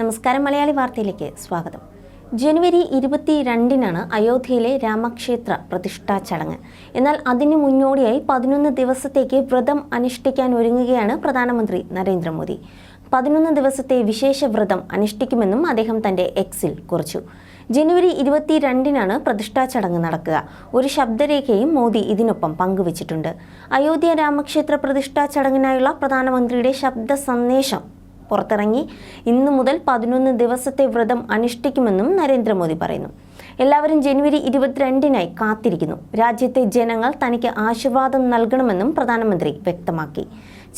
നമസ്കാരം മലയാളി വാർത്തയിലേക്ക് സ്വാഗതം. ജനുവരി ഇരുപത്തിരണ്ടിനാണ് അയോധ്യയിലെ രാമക്ഷേത്ര പ്രതിഷ്ഠാ ചടങ്ങ്. എന്നാൽ അതിനു മുന്നോടിയായി പതിനൊന്ന് ദിവസത്തേക്ക് വ്രതം അനുഷ്ഠിക്കാൻ ഒരുങ്ങുകയാണ് പ്രധാനമന്ത്രി നരേന്ദ്രമോദി. പതിനൊന്ന് ദിവസത്തെ വിശേഷ വ്രതം അനുഷ്ഠിക്കുമെന്നും അദ്ദേഹം തന്റെ എക്സിൽ കുറിച്ചു. ജനുവരി ഇരുപത്തിരണ്ടിനാണ് പ്രതിഷ്ഠാ ചടങ്ങ് നടക്കുക. ഒരു ശബ്ദരേഖയും മോദി ഇതിനൊപ്പം പങ്കുവച്ചിട്ടുണ്ട്. അയോധ്യ രാമക്ഷേത്ര പ്രതിഷ്ഠാ ചടങ്ങിനായുള്ള പ്രധാനമന്ത്രിയുടെ ശബ്ദ സന്ദേശം പുറത്തിറങ്ങി ഇന്നു മുതൽ പതിനൊന്ന് ദിവസത്തെ വ്രതം അനുഷ്ഠിക്കുമെന്നും നരേന്ദ്രമോദി പറയുന്നു. എല്ലാവരും ജനുവരി ഇരുപത്തിരണ്ടിനായി കാത്തിരിക്കുന്നു. രാജ്യത്തെ ജനങ്ങൾ തനിക്ക് ആശീർവാദം നൽകണമെന്നും പ്രധാനമന്ത്രി വ്യക്തമാക്കി.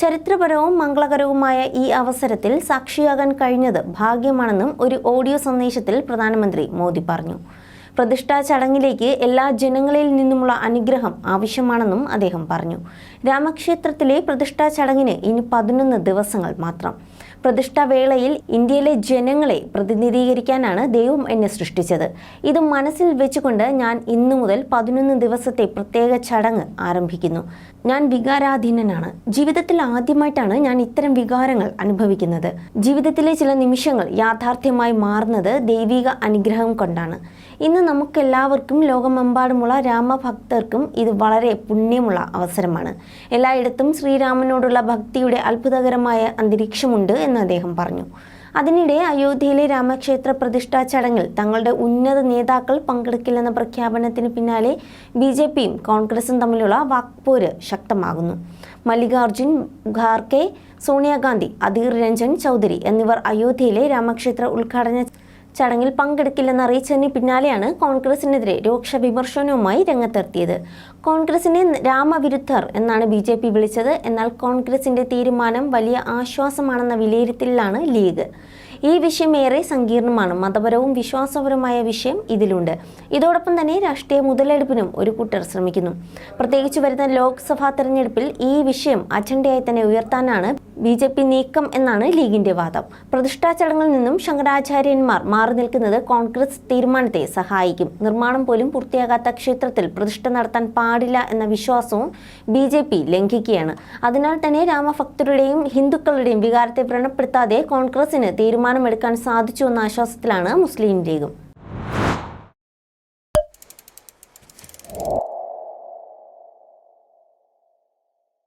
ചരിത്രപരവും മംഗളകരവുമായ ഈ അവസരത്തിൽ സാക്ഷിയാകാൻ കഴിഞ്ഞത് ഭാഗ്യമാണെന്നും ഒരു ഓഡിയോ സന്ദേശത്തിൽ പ്രധാനമന്ത്രി മോദി പറഞ്ഞു. പ്രതിഷ്ഠാ ചടങ്ങിലേക്ക് എല്ലാ ജനങ്ങളിൽ നിന്നുമുള്ള അനുഗ്രഹം ആവശ്യമാണെന്നും അദ്ദേഹം പറഞ്ഞു. രാമക്ഷേത്രത്തിലെ പ്രതിഷ്ഠാ ചടങ്ങിന് ഇനി പതിനൊന്ന് ദിവസങ്ങൾ മാത്രം. പ്രതിഷ്ഠാ വേളയിൽ ഇന്ത്യയിലെ ജനങ്ങളെ പ്രതിനിധീകരിക്കാനാണ് ദൈവം എന്നെ സൃഷ്ടിച്ചത്. ഇത് മനസ്സിൽ വെച്ചുകൊണ്ട് ഞാൻ ഇന്നു മുതൽ പതിനൊന്ന് ദിവസത്തെ പ്രത്യേക ചടങ്ങ് ആരംഭിക്കുന്നു. ഞാൻ വികാരാധീനനാണ്. ജീവിതത്തിൽ ആദ്യമായിട്ടാണ് ഞാൻ ഇത്തരം വികാരങ്ങൾ അനുഭവിക്കുന്നത്. ജീവിതത്തിലെ ചില നിമിഷങ്ങൾ യാഥാർത്ഥ്യമായി മാറുന്നത് ദൈവിക അനുഗ്രഹം കൊണ്ടാണ്. ഇന്ന് നമുക്കെല്ലാവർക്കും ലോകമെമ്പാടുമുള്ള രാമഭക്തർക്കും ഇത് വളരെ പുണ്യമുള്ള അവസരമാണ്. എല്ലായിടത്തും ശ്രീരാമനോടുള്ള ഭക്തിയുടെ അത്ഭുതകരമായ അന്തരീക്ഷമുണ്ട് എന്ന് അദ്ദേഹം പറഞ്ഞു. അതിനിടെ അയോധ്യയിലെ രാമക്ഷേത്ര പ്രതിഷ്ഠാ ചടങ്ങിൽ തങ്ങളുടെ ഉന്നത നേതാക്കൾ പങ്കെടുക്കില്ലെന്ന പ്രഖ്യാപനത്തിന് പിന്നാലെ ബി ജെ പിയും കോൺഗ്രസും തമ്മിലുള്ള വാക്പോര് ശക്തമാകുന്നു. മല്ലികാർജുൻ ഖാർക്കെ സോണിയാഗാന്ധി അധീർ രഞ്ജൻ ചൗധരി എന്നിവർ അയോധ്യയിലെ രാമക്ഷേത്ര ഉദ്ഘാടന ചടങ്ങിൽ പങ്കെടുക്കില്ലെന്ന് അറിയിച്ചതിന് പിന്നാലെയാണ് കോൺഗ്രസിനെതിരെ രൂക്ഷ വിമർശനവുമായി രംഗത്തെത്തിയത്. കോൺഗ്രസിനെ രാമവിരുദ്ധർ എന്നാണ് ബി ജെ പി വിളിച്ചത്. എന്നാൽ കോൺഗ്രസിന്റെ തീരുമാനം വലിയ ആശ്വാസമാണെന്ന വിലയിരുത്തലിലാണ് ലീഗ്. ഈ വിഷയം ഏറെ സങ്കീർണമാണ്. മതപരവും വിശ്വാസപരവുമായ വിഷയം ഇതിലുണ്ട്. ഇതോടൊപ്പം തന്നെ രാഷ്ട്രീയ മുതലെടുപ്പിനും ഒരു കൂട്ടർ ശ്രമിക്കുന്നു. പ്രത്യേകിച്ച് വരുന്ന ലോക്സഭാ തെരഞ്ഞെടുപ്പിൽ ഈ വിഷയം അജണ്ടയായി തന്നെ ഉയർത്താനാണ് ബി ജെ പി നീക്കം എന്നാണ് ലീഗിന്റെ വാദം. പ്രതിഷ്ഠാ ചടങ്ങിൽ നിന്നും ശങ്കരാചാര്യന്മാർ മാറി നിൽക്കുന്നത് കോൺഗ്രസ് തീരുമാനത്തെ സഹായിക്കും. നിർമ്മാണം പോലും പൂർത്തിയാകാത്ത ക്ഷേത്രത്തിൽ പ്രതിഷ്ഠ നടത്താൻ പാടില്ല എന്ന വിശ്വാസവും ബി ജെ പി ലംഘിക്കുകയാണ്. അതിനാൽ തന്നെ രാമഭക്തരുടെയും ഹിന്ദുക്കളുടെയും വികാരത്തെ വ്രണപ്പെടുത്താതെ കോൺഗ്രസിന് തീരുമാനമെടുക്കാൻ സാധിച്ചു എന്ന ആശ്വാസത്തിലാണ് മുസ്ലിം ലീഗും.